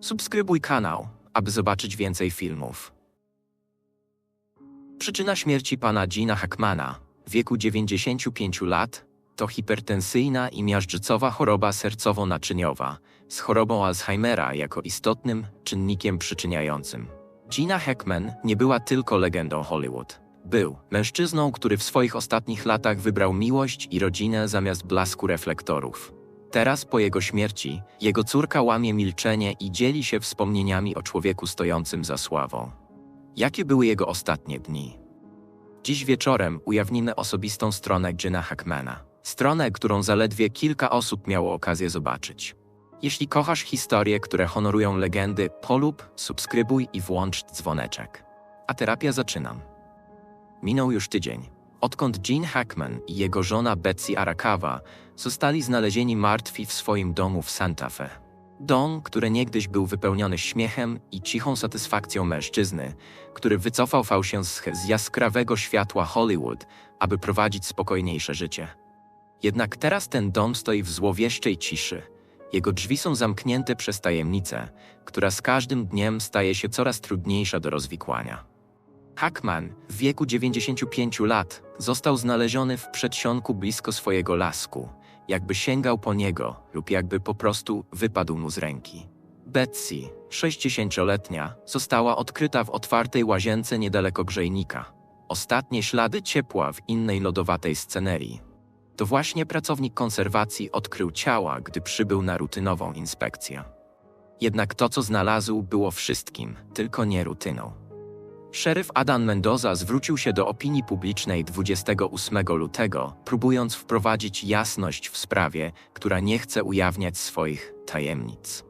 Subskrybuj kanał, aby zobaczyć więcej filmów. Przyczyna śmierci pana Gina Hackmana w wieku 95 lat to hipertensyjna i miażdżycowa choroba sercowo-naczyniowa z chorobą Alzheimera jako istotnym czynnikiem przyczyniającym. Gina Hackman nie była tylko legendą Hollywood. Był mężczyzną, który w swoich ostatnich latach wybrał miłość i rodzinę zamiast blasku reflektorów. Teraz, po jego śmierci, jego córka łamie milczenie i dzieli się wspomnieniami o człowieku stojącym za sławą. Jakie były jego ostatnie dni? Dziś wieczorem ujawnimy osobistą stronę Gina Hackmana. Stronę, którą zaledwie kilka osób miało okazję zobaczyć. Jeśli kochasz historie, które honorują legendy, polub, subskrybuj i włącz dzwoneczek. A terapia zaczynam. Minął już tydzień, odkąd Gene Hackman i jego żona Betsy Arakawa zostali znalezieni martwi w swoim domu w Santa Fe. Dom, który niegdyś był wypełniony śmiechem i cichą satysfakcją mężczyzny, który wycofał z, z jaskrawego światła Hollywood, aby prowadzić spokojniejsze życie. Jednak teraz ten dom stoi w złowieszczej ciszy. Jego drzwi są zamknięte przez tajemnicę, która z każdym dniem staje się coraz trudniejsza do rozwikłania. Hackman w wieku 95 lat został znaleziony w przedsionku blisko swojego lasku, jakby sięgał po niego lub jakby po prostu wypadł mu z ręki. Betsy, 60-letnia, została odkryta w otwartej łazience niedaleko grzejnika. Ostatnie ślady ciepła w innej lodowatej scenerii. To właśnie pracownik konserwacji odkrył ciała, gdy przybył na rutynową inspekcję. Jednak to, co znalazł, było wszystkim, tylko nie rutyną. Szeryf Adam Mendoza zwrócił się do opinii publicznej 28 lutego, próbując wprowadzić jasność w sprawie, która nie chce ujawniać swoich tajemnic.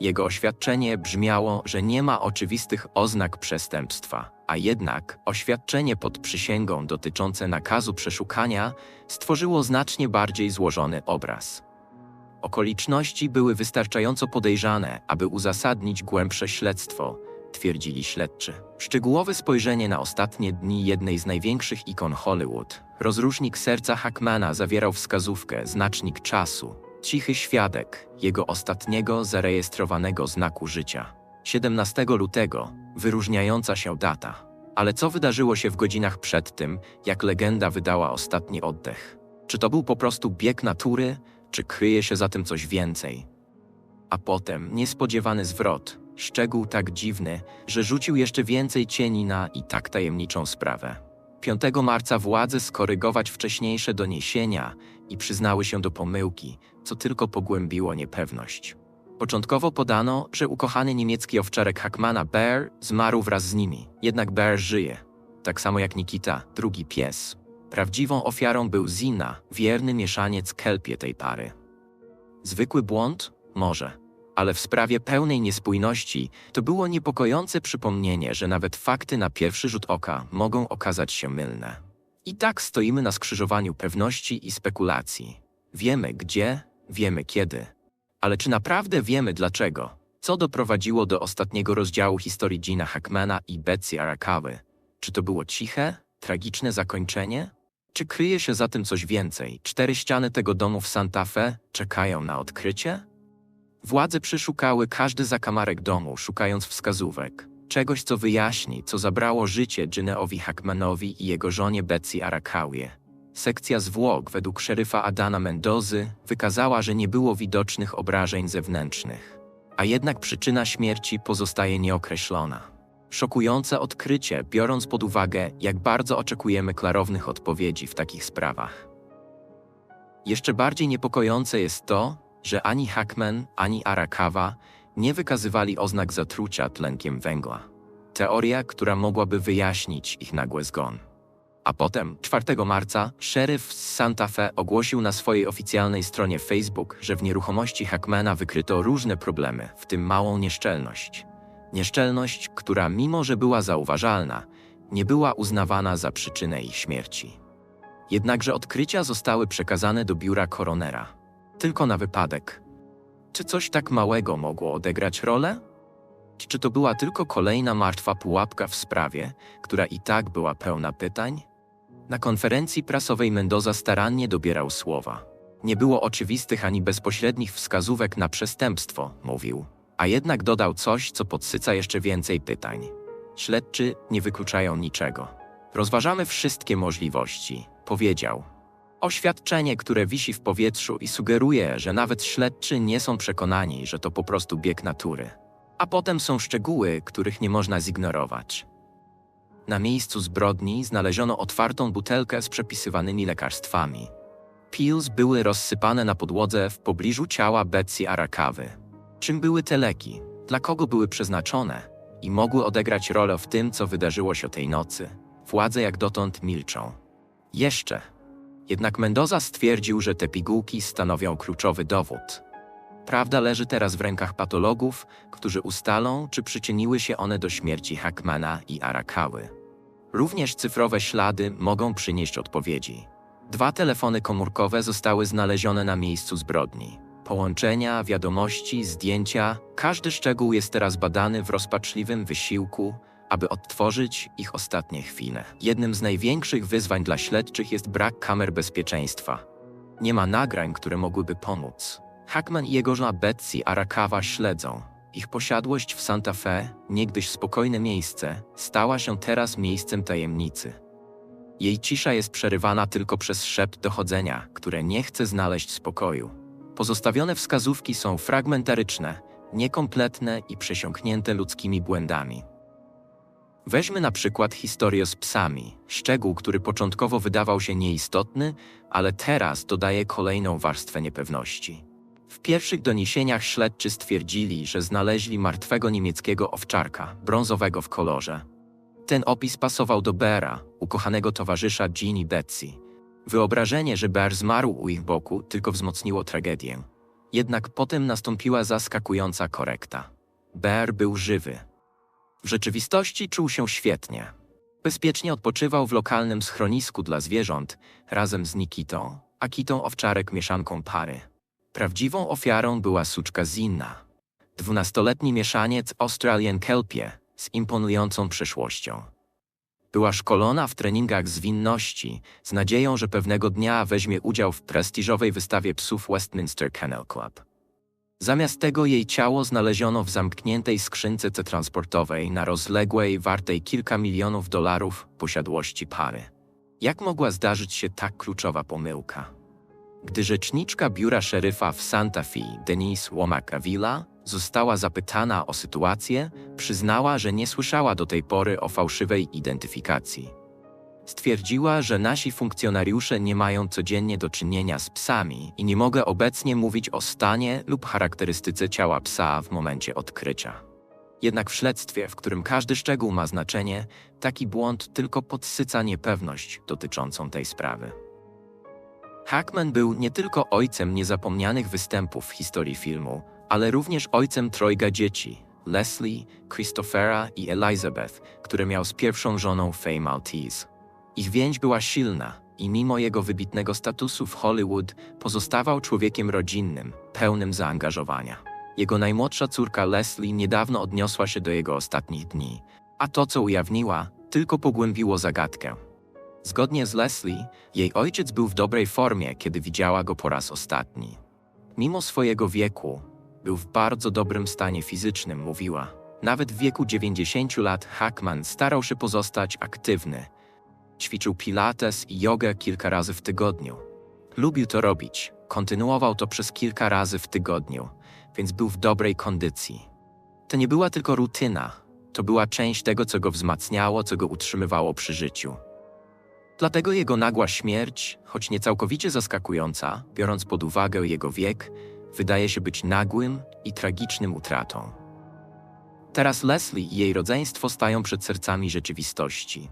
Jego oświadczenie brzmiało, że nie ma oczywistych oznak przestępstwa, a jednak oświadczenie pod przysięgą dotyczące nakazu przeszukania stworzyło znacznie bardziej złożony obraz. Okoliczności były wystarczająco podejrzane, aby uzasadnić głębsze śledztwo, twierdzili śledczy. Szczegółowe spojrzenie na ostatnie dni jednej z największych ikon Hollywood. Rozrusznik serca Hackmana zawierał wskazówkę, znacznik czasu, cichy świadek jego ostatniego zarejestrowanego znaku życia. 17 lutego, wyróżniająca się data. Ale co wydarzyło się w godzinach przed tym, jak legenda wydała ostatni oddech? Czy to był po prostu bieg natury, czy kryje się za tym coś więcej? A potem niespodziewany zwrot, szczegół tak dziwny, że rzucił jeszcze więcej cieni na i tak tajemniczą sprawę. 5 marca władze skorygować wcześniejsze doniesienia i przyznały się do pomyłki, co tylko pogłębiło niepewność. Początkowo podano, że ukochany niemiecki owczarek Hackmana Bear zmarł wraz z nimi, jednak Bear żyje, tak samo jak Nikita, drugi pies. Prawdziwą ofiarą był Zina, wierny mieszaniec kelpie tej pary. Zwykły błąd? Może. Ale w sprawie pełnej niespójności to było niepokojące przypomnienie, że nawet fakty na pierwszy rzut oka mogą okazać się mylne. I tak stoimy na skrzyżowaniu pewności i spekulacji. Wiemy gdzie, wiemy kiedy. Ale czy naprawdę wiemy dlaczego? Co doprowadziło do ostatniego rozdziału historii Gina Hackmana i Betsy Arakawy? Czy to było ciche, tragiczne zakończenie? Czy kryje się za tym coś więcej? Cztery ściany tego domu w Santa Fe czekają na odkrycie? Władze przeszukały każdy zakamarek domu, szukając wskazówek. Czegoś, co wyjaśni, co zabrało życie Gineowi Hackmanowi i jego żonie Betsy Arakawie. Sekcja zwłok według szeryfa Adana Mendozy wykazała, że nie było widocznych obrażeń zewnętrznych. A jednak przyczyna śmierci pozostaje nieokreślona. Szokujące odkrycie, biorąc pod uwagę, jak bardzo oczekujemy klarownych odpowiedzi w takich sprawach. Jeszcze bardziej niepokojące jest to, że ani Hackman, ani Arakawa nie wykazywali oznak zatrucia tlenkiem węgla. Teoria, która mogłaby wyjaśnić ich nagły zgon. A potem, 4 marca, szeryf z Santa Fe ogłosił na swojej oficjalnej stronie Facebook, że w nieruchomości Hackmana wykryto różne problemy, w tym małą nieszczelność. Nieszczelność, która mimo że była zauważalna, nie była uznawana za przyczynę ich śmierci. Jednakże odkrycia zostały przekazane do biura koronera. Tylko na wypadek. Czy coś tak małego mogło odegrać rolę? Czy to była tylko kolejna martwa pułapka w sprawie, która i tak była pełna pytań? Na konferencji prasowej Mendoza starannie dobierał słowa. Nie było oczywistych ani bezpośrednich wskazówek na przestępstwo, mówił. A jednak dodał coś, co podsyca jeszcze więcej pytań. Śledczy nie wykluczają niczego. Rozważamy wszystkie możliwości, powiedział. Oświadczenie, które wisi w powietrzu i sugeruje, że nawet śledczy nie są przekonani, że to po prostu bieg natury. A potem są szczegóły, których nie można zignorować. Na miejscu zbrodni znaleziono otwartą butelkę z przepisywanymi lekarstwami. Pills były rozsypane na podłodze w pobliżu ciała Betsy Arakawy. Czym były te leki? Dla kogo były przeznaczone? I mogły odegrać rolę w tym, co wydarzyło się tej nocy. Władze jak dotąd milczą. Jeszcze. Jednak Mendoza stwierdził, że te pigułki stanowią kluczowy dowód. Prawda leży teraz w rękach patologów, którzy ustalą, czy przyczyniły się one do śmierci Hackmana i Arakały. Również cyfrowe ślady mogą przynieść odpowiedzi. Dwa telefony komórkowe zostały znalezione na miejscu zbrodni. Połączenia, wiadomości, zdjęcia, każdy szczegół jest teraz badany w rozpaczliwym wysiłku, aby odtworzyć ich ostatnie chwile. Jednym z największych wyzwań dla śledczych jest brak kamer bezpieczeństwa. Nie ma nagrań, które mogłyby pomóc. Hackman i jego żona Betsy Arakawa śledzą. Ich posiadłość w Santa Fe, niegdyś spokojne miejsce, stała się teraz miejscem tajemnicy. Jej cisza jest przerywana tylko przez szept dochodzenia, które nie chce znaleźć spokoju. Pozostawione wskazówki są fragmentaryczne, niekompletne i przesiąknięte ludzkimi błędami. Weźmy na przykład historię z psami, szczegół, który początkowo wydawał się nieistotny, ale teraz dodaje kolejną warstwę niepewności. W pierwszych doniesieniach śledczy stwierdzili, że znaleźli martwego niemieckiego owczarka, brązowego w kolorze. Ten opis pasował do Bera, ukochanego towarzysza Ginny Betsy. Wyobrażenie, że Bear zmarł u ich boku, tylko wzmocniło tragedię. Jednak potem nastąpiła zaskakująca korekta. Bear był żywy. W rzeczywistości czuł się świetnie. Bezpiecznie odpoczywał w lokalnym schronisku dla zwierząt razem z Nikitą, a Kitą owczarek mieszanką pary. Prawdziwą ofiarą była suczka Zinna, dwunastoletni mieszaniec Australian Kelpie z imponującą przeszłością. Była szkolona w treningach zwinności, z nadzieją, że pewnego dnia weźmie udział w prestiżowej wystawie psów Westminster Kennel Club. Zamiast tego jej ciało znaleziono w zamkniętej skrzynce transportowej na rozległej, wartej kilka milionów dolarów posiadłości pary. Jak mogła zdarzyć się tak kluczowa pomyłka? Gdy rzeczniczka biura szeryfa w Santa Fe, Denise Womack-Avila, została zapytana o sytuację, przyznała, że nie słyszała do tej pory o fałszywej identyfikacji. Stwierdziła, że nasi funkcjonariusze nie mają codziennie do czynienia z psami i nie mogę obecnie mówić o stanie lub charakterystyce ciała psa w momencie odkrycia. Jednak w śledztwie, w którym każdy szczegół ma znaczenie, taki błąd tylko podsyca niepewność dotyczącą tej sprawy. Hackman był nie tylko ojcem niezapomnianych występów w historii filmu, ale również ojcem trojga dzieci Leslie, Christophera i Elizabeth, które miał z pierwszą żoną Faye Maltese. Ich więź była silna i mimo jego wybitnego statusu w Hollywood pozostawał człowiekiem rodzinnym, pełnym zaangażowania. Jego najmłodsza córka Leslie niedawno odniosła się do jego ostatnich dni, a to, co ujawniła, tylko pogłębiło zagadkę. Zgodnie z Leslie, jej ojciec był w dobrej formie, kiedy widziała go po raz ostatni. Mimo swojego wieku, był w bardzo dobrym stanie fizycznym, mówiła. Nawet w wieku 90 lat Hackman starał się pozostać aktywny. Ćwiczył pilates i jogę kilka razy w tygodniu. Lubił to robić, kontynuował to przez kilka razy w tygodniu, więc był w dobrej kondycji. To nie była tylko rutyna, to była część tego, co go wzmacniało, co go utrzymywało przy życiu. Dlatego jego nagła śmierć, choć nie całkowicie zaskakująca, biorąc pod uwagę jego wiek, wydaje się być nagłym i tragicznym utratą. Teraz Leslie i jej rodzeństwo stają przed sercami rzeczywistości.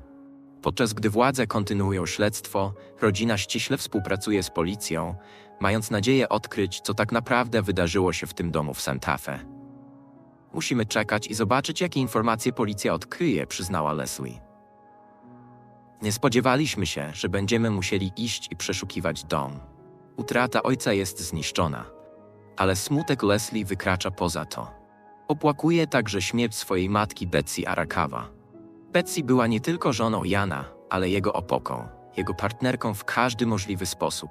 Podczas gdy władze kontynuują śledztwo, rodzina ściśle współpracuje z policją, mając nadzieję odkryć, co tak naprawdę wydarzyło się w tym domu w Santa Fe. Musimy czekać i zobaczyć, jakie informacje policja odkryje, przyznała Leslie. Nie spodziewaliśmy się, że będziemy musieli iść i przeszukiwać dom. Utrata ojca jest zniszczona. Ale smutek Leslie wykracza poza to. Opłakuje także śmierć swojej matki Betsy Arakawa. Betsy była nie tylko żoną Jana, ale jego opoką, jego partnerką w każdy możliwy sposób.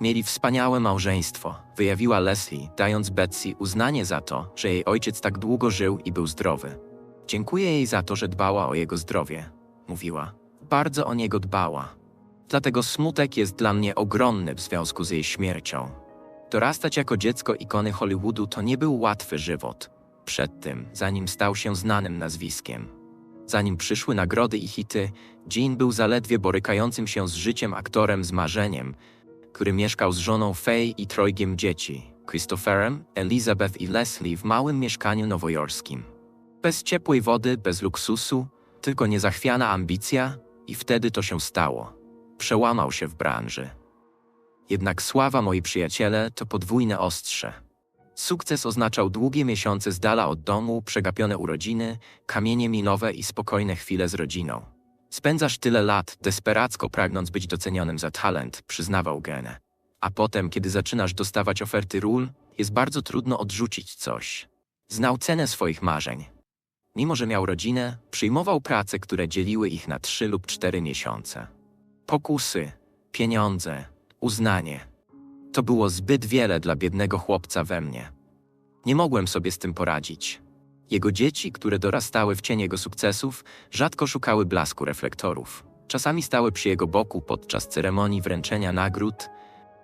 Mieli wspaniałe małżeństwo, wyjawiła Leslie, dając Betsy uznanie za to, że jej ojciec tak długo żył i był zdrowy. Dziękuję jej za to, że dbała o jego zdrowie, mówiła. Bardzo o niego dbała. Dlatego smutek jest dla mnie ogromny w związku z jej śmiercią. Dorastać jako dziecko ikony Hollywoodu to nie był łatwy żywot. Przed tym, zanim stał się znanym nazwiskiem. Zanim przyszły nagrody i hity, Jean był zaledwie borykającym się z życiem aktorem z marzeniem, który mieszkał z żoną Faye i trojgiem dzieci, Christopherem, Elizabeth i Leslie w małym mieszkaniu nowojorskim. Bez ciepłej wody, bez luksusu, tylko niezachwiana ambicja i wtedy to się stało. Przełamał się w branży. Jednak sława, moi przyjaciele, to podwójne ostrze. Sukces oznaczał długie miesiące z dala od domu, przegapione urodziny, kamienie minowe i spokojne chwile z rodziną. Spędzasz tyle lat, desperacko pragnąc być docenionym za talent, przyznawał Gene. A potem, kiedy zaczynasz dostawać oferty ról, jest bardzo trudno odrzucić coś. Znał cenę swoich marzeń. Mimo, że miał rodzinę, przyjmował prace, które dzieliły ich na trzy lub cztery miesiące. Pokusy, pieniądze, uznanie. To było zbyt wiele dla biednego chłopca we mnie. Nie mogłem sobie z tym poradzić. Jego dzieci, które dorastały w cieniu jego sukcesów, rzadko szukały blasku reflektorów. Czasami stały przy jego boku podczas ceremonii wręczenia nagród,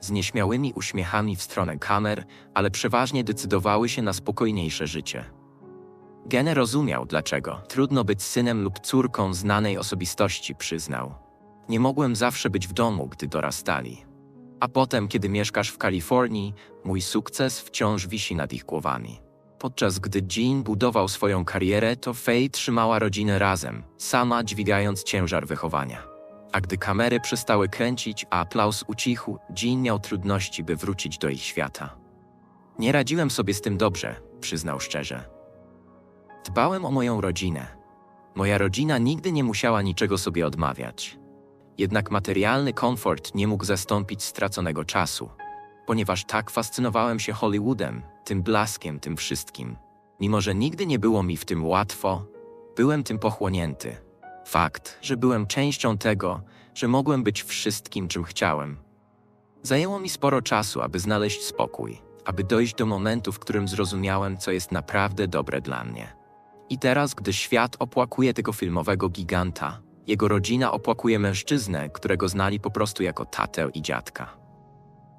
z nieśmiałymi uśmiechami w stronę kamer, ale przeważnie decydowały się na spokojniejsze życie. Gene rozumiał, dlaczego trudno być synem lub córką znanej osobistości, przyznał. Nie mogłem zawsze być w domu, gdy dorastali. A potem, kiedy mieszkasz w Kalifornii, mój sukces wciąż wisi nad ich głowami. Podczas gdy Jean budował swoją karierę, to Faye trzymała rodzinę razem, sama dźwigając ciężar wychowania. A gdy kamery przestały kręcić, a aplauz ucichł, Jean miał trudności, by wrócić do ich świata. Nie radziłem sobie z tym dobrze, przyznał szczerze. Dbałem o moją rodzinę. Moja rodzina nigdy nie musiała niczego sobie odmawiać. Jednak materialny komfort nie mógł zastąpić straconego czasu, ponieważ tak fascynowałem się Hollywoodem, tym blaskiem, tym wszystkim. Mimo, że nigdy nie było mi w tym łatwo, byłem tym pochłonięty. Fakt, że byłem częścią tego, że mogłem być wszystkim, czym chciałem. Zajęło mi sporo czasu, aby znaleźć spokój, aby dojść do momentu, w którym zrozumiałem, co jest naprawdę dobre dla mnie. I teraz, gdy świat opłakuje tego filmowego giganta, jego rodzina opłakuje mężczyznę, którego znali po prostu jako tatę i dziadka.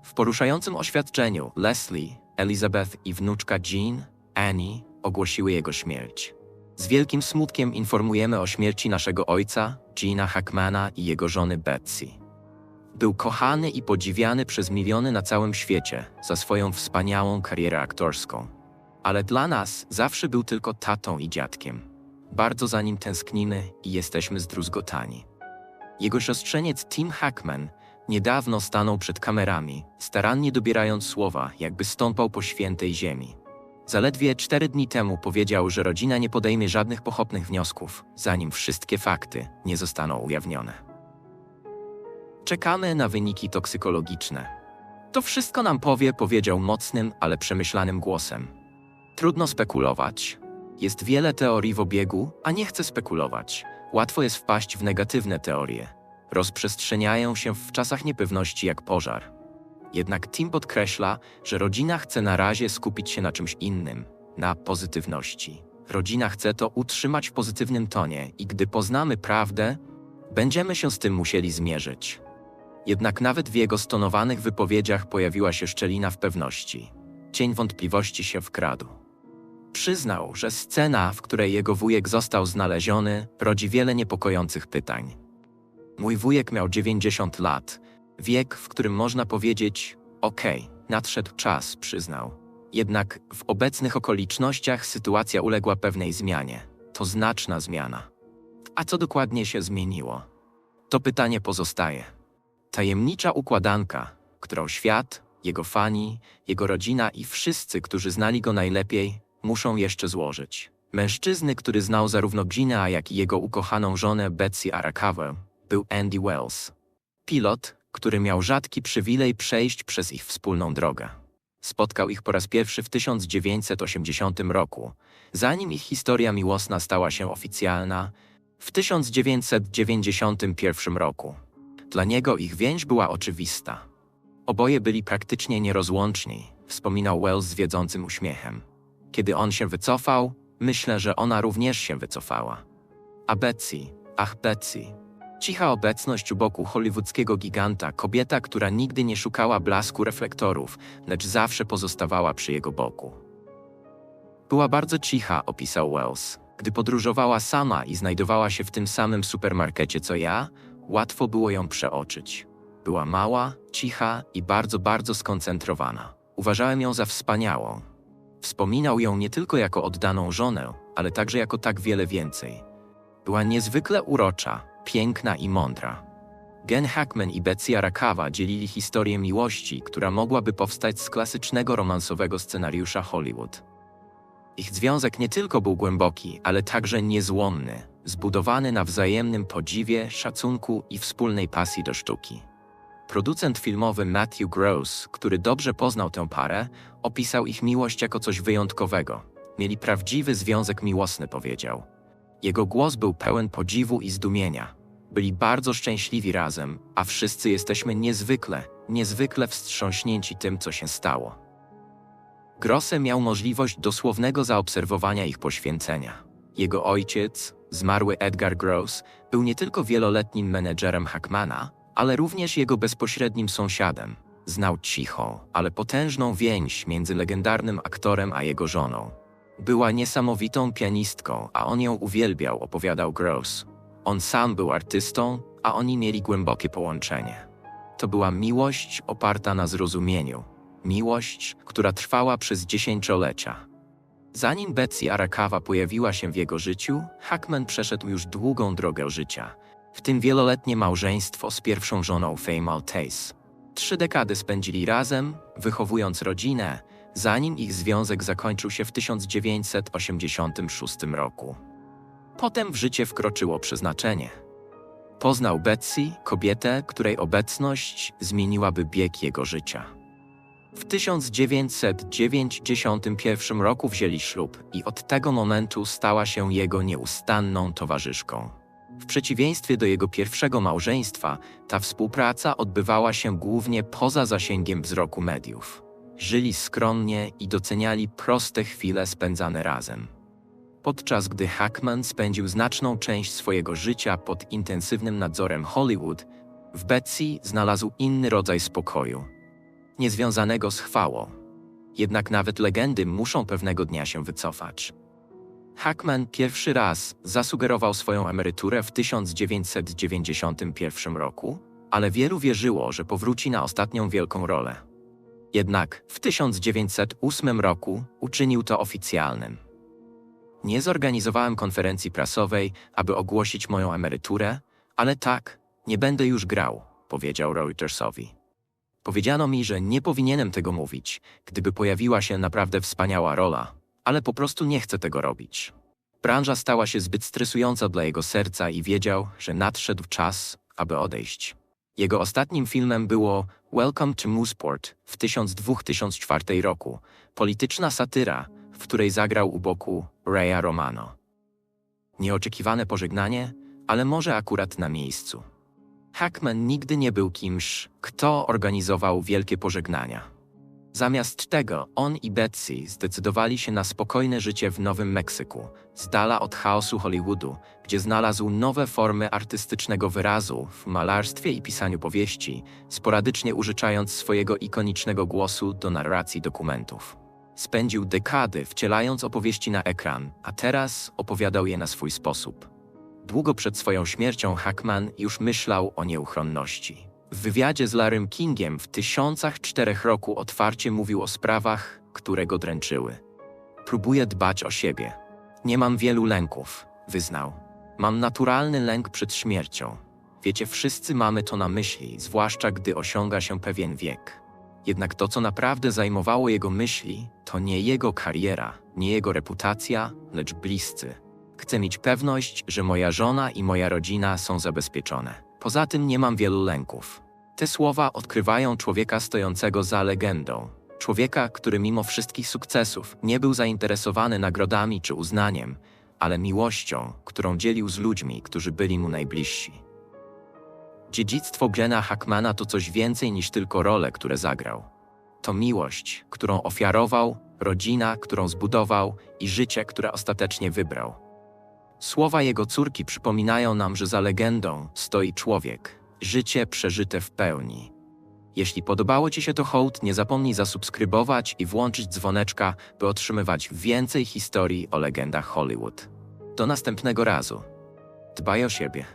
W poruszającym oświadczeniu Leslie, Elizabeth i wnuczka Jean, Annie, ogłosiły jego śmierć. Z wielkim smutkiem informujemy o śmierci naszego ojca, Gina Hackmana i jego żony Betsy. Był kochany i podziwiany przez miliony na całym świecie za swoją wspaniałą karierę aktorską. Ale dla nas zawsze był tylko tatą i dziadkiem. Bardzo za nim tęsknimy i jesteśmy zdruzgotani. Jego siostrzeniec Tim Hackman niedawno stanął przed kamerami, starannie dobierając słowa, jakby stąpał po świętej ziemi. Zaledwie cztery dni temu powiedział, że rodzina nie podejmie żadnych pochopnych wniosków, zanim wszystkie fakty nie zostaną ujawnione. Czekamy na wyniki toksykologiczne. To wszystko nam powie, powiedział mocnym, ale przemyślanym głosem. Trudno spekulować. Jest wiele teorii w obiegu, a nie chcę spekulować. Łatwo jest wpaść w negatywne teorie. Rozprzestrzeniają się w czasach niepewności jak pożar. Jednak Tim podkreśla, że rodzina chce na razie skupić się na czymś innym, na pozytywności. Rodzina chce to utrzymać w pozytywnym tonie i gdy poznamy prawdę, będziemy się z tym musieli zmierzyć. Jednak nawet w jego stonowanych wypowiedziach pojawiła się szczelina w pewności. Cień wątpliwości się wkradł. Przyznał, że scena, w której jego wujek został znaleziony, rodzi wiele niepokojących pytań. Mój wujek miał 90 lat, wiek, w którym można powiedzieć: Okej, nadszedł czas, przyznał. Jednak w obecnych okolicznościach sytuacja uległa pewnej zmianie. To znaczna zmiana. A co dokładnie się zmieniło? To pytanie pozostaje. Tajemnicza układanka, którą świat, jego fani, jego rodzina i wszyscy, którzy znali go najlepiej, muszą jeszcze złożyć. Mężczyzny, który znał zarówno Gina, jak i jego ukochaną żonę Betsy Arakawa, był Andy Wells. Pilot, który miał rzadki przywilej przejść przez ich wspólną drogę. Spotkał ich po raz pierwszy w 1980 roku, zanim ich historia miłosna stała się oficjalna w 1991 roku. Dla niego ich więź była oczywista. Oboje byli praktycznie nierozłączni, wspominał Wells z wiedzącym uśmiechem. Kiedy on się wycofał, myślę, że ona również się wycofała. A Betsy, ach Betsy. Cicha obecność u boku hollywoodzkiego giganta, kobieta, która nigdy nie szukała blasku reflektorów, lecz zawsze pozostawała przy jego boku. Była bardzo cicha, opisał Wells. Gdy podróżowała sama i znajdowała się w tym samym supermarkecie co ja, łatwo było ją przeoczyć. Była mała, cicha i bardzo, bardzo skoncentrowana. Uważałem ją za wspaniałą. Wspominał ją nie tylko jako oddaną żonę, ale także jako tak wiele więcej. Była niezwykle urocza, piękna i mądra. Gen Hackman i Betsy Arakawa dzielili historię miłości, która mogłaby powstać z klasycznego romansowego scenariusza Hollywood. Ich związek nie tylko był głęboki, ale także niezłomny, zbudowany na wzajemnym podziwie, szacunku i wspólnej pasji do sztuki. Producent filmowy Matthew Gross, który dobrze poznał tę parę, opisał ich miłość jako coś wyjątkowego. Mieli prawdziwy związek miłosny, powiedział. Jego głos był pełen podziwu i zdumienia. Byli bardzo szczęśliwi razem, a wszyscy jesteśmy niezwykle, niezwykle wstrząśnięci tym, co się stało. Grosse miał możliwość dosłownego zaobserwowania ich poświęcenia. Jego ojciec, zmarły Edgar Gross, był nie tylko wieloletnim menedżerem Hackmana, ale również jego bezpośrednim sąsiadem. Znał cichą, ale potężną więź między legendarnym aktorem a jego żoną. Była niesamowitą pianistką, a on ją uwielbiał, opowiadał Gross. On sam był artystą, a oni mieli głębokie połączenie. To była miłość oparta na zrozumieniu. Miłość, która trwała przez dziesięciolecia. Zanim Betsy Arakawa pojawiła się w jego życiu, Hackman przeszedł już długą drogę życia, w tym wieloletnie małżeństwo z pierwszą żoną Faye Maltese. Trzy dekady spędzili razem, wychowując rodzinę, zanim ich związek zakończył się w 1986 roku. Potem w życie wkroczyło przeznaczenie. Poznał Betsy, kobietę, której obecność zmieniłaby bieg jego życia. W 1991 roku wzięli ślub i od tego momentu stała się jego nieustanną towarzyszką. W przeciwieństwie do jego pierwszego małżeństwa, ta współpraca odbywała się głównie poza zasięgiem wzroku mediów. Żyli skromnie i doceniali proste chwile spędzane razem. Podczas gdy Hackman spędził znaczną część swojego życia pod intensywnym nadzorem Hollywood, w Betsy znalazł inny rodzaj spokoju, niezwiązanego z chwałą. Jednak nawet legendy muszą pewnego dnia się wycofać. Hackman pierwszy raz zasugerował swoją emeryturę w 1991 roku, ale wielu wierzyło, że powróci na ostatnią wielką rolę. Jednak w 1908 roku uczynił to oficjalnym. Nie zorganizowałem konferencji prasowej, aby ogłosić moją emeryturę, ale tak, nie będę już grał, powiedział Reutersowi. Powiedziano mi, że nie powinienem tego mówić, gdyby pojawiła się naprawdę wspaniała rola, ale po prostu nie chcę tego robić. Branża stała się zbyt stresująca dla jego serca i wiedział, że nadszedł czas, aby odejść. Jego ostatnim filmem było Welcome to Mooseport w 2004 roku, polityczna satyra, w której zagrał u boku Raya Romano. Nieoczekiwane pożegnanie, ale może akurat na miejscu. Hackman nigdy nie był kimś, kto organizował wielkie pożegnania. Zamiast tego on i Betsy zdecydowali się na spokojne życie w Nowym Meksyku, z dala od chaosu Hollywoodu, gdzie znalazł nowe formy artystycznego wyrazu w malarstwie i pisaniu powieści, sporadycznie użyczając swojego ikonicznego głosu do narracji dokumentów. Spędził dekady wcielając opowieści na ekran, a teraz opowiadał je na swój sposób. Długo przed swoją śmiercią Hackman już myślał o nieuchronności. W wywiadzie z Larrym Kingiem w tysiącach czterech roku otwarcie mówił o sprawach, które go dręczyły. Próbuję dbać o siebie. Nie mam wielu lęków, wyznał. Mam naturalny lęk przed śmiercią. Wiecie, wszyscy mamy to na myśli, zwłaszcza gdy osiąga się pewien wiek. Jednak to, co naprawdę zajmowało jego myśli, to nie jego kariera, nie jego reputacja, lecz bliscy. Chcę mieć pewność, że moja żona i moja rodzina są zabezpieczone. Poza tym nie mam wielu lęków. Te słowa odkrywają człowieka stojącego za legendą. Człowieka, który mimo wszystkich sukcesów nie był zainteresowany nagrodami czy uznaniem, ale miłością, którą dzielił z ludźmi, którzy byli mu najbliżsi. Dziedzictwo Glena Hackmana to coś więcej niż tylko role, które zagrał. To miłość, którą ofiarował, rodzina, którą zbudował i życie, które ostatecznie wybrał. Słowa jego córki przypominają nam, że za legendą stoi człowiek, życie przeżyte w pełni. Jeśli podobało Ci się to hołd, nie zapomnij zasubskrybować i włączyć dzwoneczka, by otrzymywać więcej historii o legendach Hollywood. Do następnego razu. Dbaj o siebie.